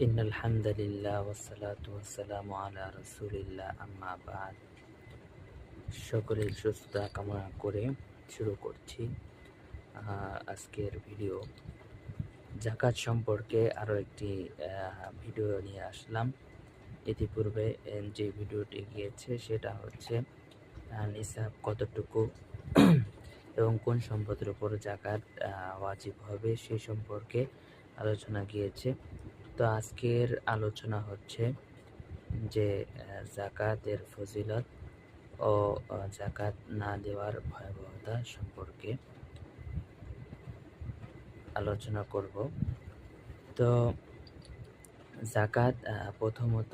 إن الحمد لله والصلاة والسلام على رسول الله أما بعد সকলের সুস্থতা কামনা করে শুরু করছি আহ, আজকের ভিডিও জাকাত সম্পর্কে আরও একটি আহ, ভিডিও নিয়ে আসলাম ইতিপূর্বে আহ, যে ভিডিওটি গিয়েছে সেটা হচ্ছে আহ, নিসাব কতটুকু এবং কোন সম্পদের উপর জাকাত আহ, ওয়াজিব হবে সেই সম্পর্কে আলোচনা গিয়েছে তো আজকের আলোচনা হচ্ছে যে জাকাতের ফজিলত ও জাকাত না দেওয়ার ভয়াবহতা সম্পর্কে আলোচনা করব। তো জাকাত প্রথমত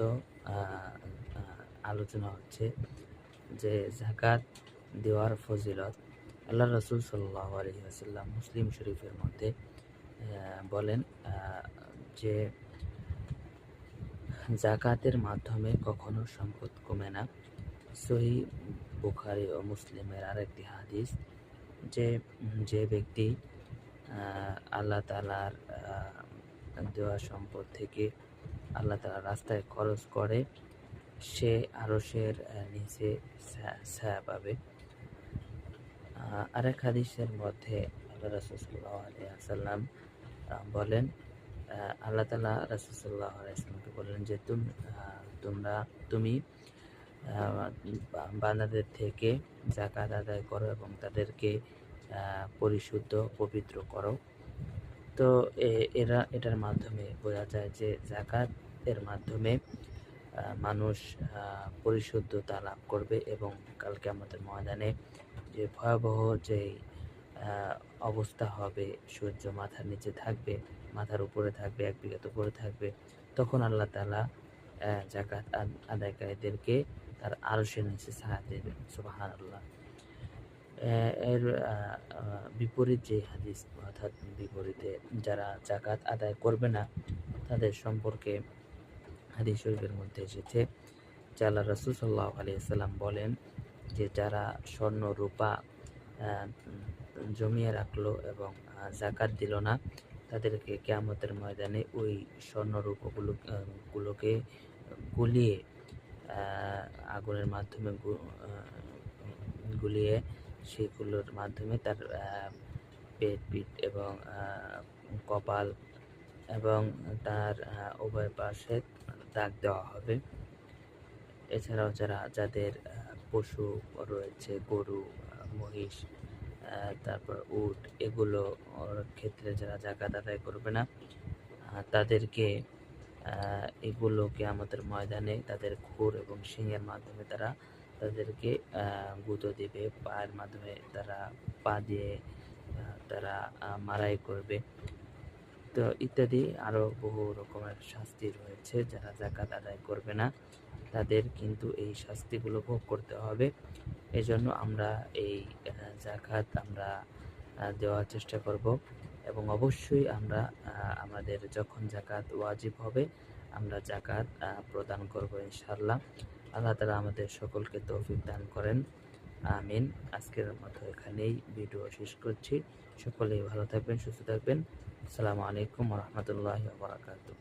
আলোচনা হচ্ছে যে, জাকাত দেওয়ার ফজিলত আল্লাহ রসুল সাল্লাহ আলহি আসাল্লাম মুসলিম শরীফের মধ্যে বলেন যে জাকাতের মাধ্যমে কখনো সম্পদ কমে না। সহি বুখারি ও মুসলিমের আরেকটি হাদিস যে যে ব্যক্তি আল্লাহ তালার দেওয়া সম্পদ থেকে আল্লাহ তালার রাস্তায় খরচ করে সে আরসের নিচে ছায়া পাবে। আরেক হাদিসের মধ্যে আল্লাহ রাসুল্লাহ আলিয়াল্লাম বলেন আহ, আল্লাহ তালা রাসুল্লাহ আলাইসাল্লামকে বললেন যে তুমি তোমরা, তুমি বান্দাদের থেকে জাকাত আদায় করো এবং তাদেরকে পরিশুদ্ধ, পবিত্র করো। তো এরা, এটার মাধ্যমে বোঝা যায় যে জাকাতের মাধ্যমে মানুষ পরিশুদ্ধতা লাভ করবে এবং কালকে আমাদের ময়দানে যে ভয়াবহ যে অবস্থা হবে, সূর্য মাথার নিচে থাকবে মাথার উপরে থাকবে, এক বিঘাত উপরে থাকবে, তখন আল্লাহ তালা জাকাত আদায়কারীদেরকে তার আরশের নিচে ছায়া দেবে সুবাহান আল্লাহ এর বিপরীত যে হাদিস, অর্থাৎ বিপরীতে যারা জাকাত আদায় করবে না, তাদের সম্পর্কে হাদিস শরীফের মধ্যে এসেছে আল্লাহ রসুল সাল্লাহ আলিয়াল্লাম বলেন যে যারা স্বর্ণ, রূপা জমিয়ে রাখল এবং জাকাত দিল না তাদেরকে কেয়ামতের ময়দানে ওই স্বর্ণ রূপগুলো আহ, গুলোকে গুলিয়ে আগুনের মাধ্যমে গুলিয়ে সেগুলোর মাধ্যমে তার পেট পিঠ এবং কপাল এবং তার উভয় পাশে দাগ দেওয়া হবে। এছাড়াও যারা যাদের পশু রয়েছে গরু মহিষ তারপর উট, এগুলো ওর ক্ষেত্রে যারা জাকাত আদায় করবে না তাদেরকে এগুলোকে আমাদের ময়দানে তাদের খুর এবং শিংয়ের মাধ্যমে তারা তাদেরকে গুঁতো দিবে, পায়ের মাধ্যমে তারা পা দিয়ে তারা মারাই করবে। তো ইত্যাদি আরও বহু রকমের শাস্তি রয়েছে যারা জাকাত আদায় করবে না, তাদের কিন্তু এই শাস্তিগুলো ভোগ করতে হবে। এজন্য আমরা এই জাকাত আমরা দেওয়ার চেষ্টা করব এবং অবশ্যই আমরা আমাদের যখন জাকাত ওয়াজিব হবে, আমরা জাকাত প্রদান করব ইনশাল্লাহ আল্লাহ তালা আমাদের সকলকে তৌফিক দান করেন। আমিন। আজকের মতো এখানেই ভিডিও শেষ করছি। সকলেই ভালো থাকবেন, সুস্থ থাকবেন। আসসালামু আলাইকুম রহমতুল্লাহ বারাকাতুহ।